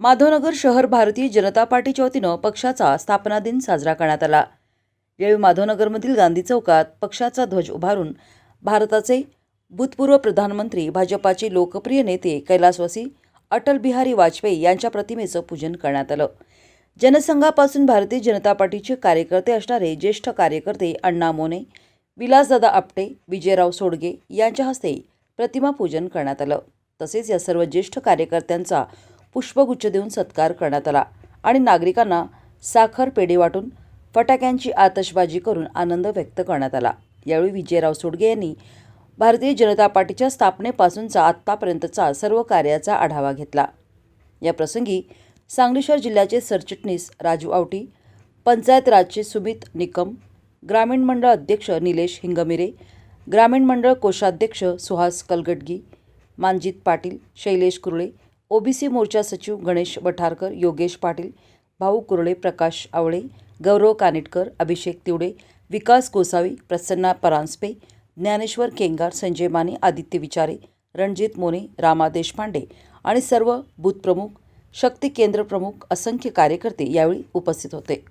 माधवनगर शहर भारतीय जनता पार्टीच्या वतीनं पक्षाचा स्थापना दिन साजरा करण्यात आला. यावेळी माधवनगरमधील गांधी चौकात पक्षाचा ध्वज उभारून भारताचे भूतपूर्व प्रधानमंत्री भाजपाचे लोकप्रिय नेते कैलासवासी अटल बिहारी वाजपेयी यांच्या प्रतिमेचं पूजन करण्यात आलं. जनसंघापासून भारतीय जनता पार्टीचे कार्यकर्ते असणारे ज्येष्ठ कार्यकर्ते अण्णा मोने विलासदादा आपटे विजयराव सोडगे यांच्या हस्ते प्रतिमा पूजन करण्यात आलं. तसेच या सर्व ज्येष्ठ कार्यकर्त्यांचा पुष्पगुच्छ देऊन सत्कार करण्यात आला आणि नागरिकांना साखर पेढे वाटून फटाक्यांची आतषबाजी करून आनंद व्यक्त करण्यात आला. यावेळी विजयराव सोडगे यांनी भारतीय जनता पार्टीच्या स्थापनेपासूनचा आत्तापर्यंतचा सर्व कार्याचा आढावा घेतला. या प्रसंगी सांगली शहर जिल्ह्याचे सरचिटणीस राजू आवटी पंचायत राजचे सुमित निकम ग्रामीण मंडळ अध्यक्ष निलेश हिंगमिरे ग्रामीण मंडळ कोषाध्यक्ष सुहास कलगटगी मानजित पाटील शैलेश कुरळे ओबीसी मोर्चा सचिव गणेश बठारकर योगेश पाटील भाऊ कुरळे प्रकाश आवळे गौरव कानिटकर अभिषेक तिवडे विकास गोसावी प्रसन्ना परांजपे ज्ञानेश्वर केंगार संजय माने आदित्य विचारे रणजित मोने रामा देशपांडे आणि सर्व बूथप्रमुख शक्ती केंद्र प्रमुख असंख्य कार्यकर्ते यावेळी उपस्थित होते.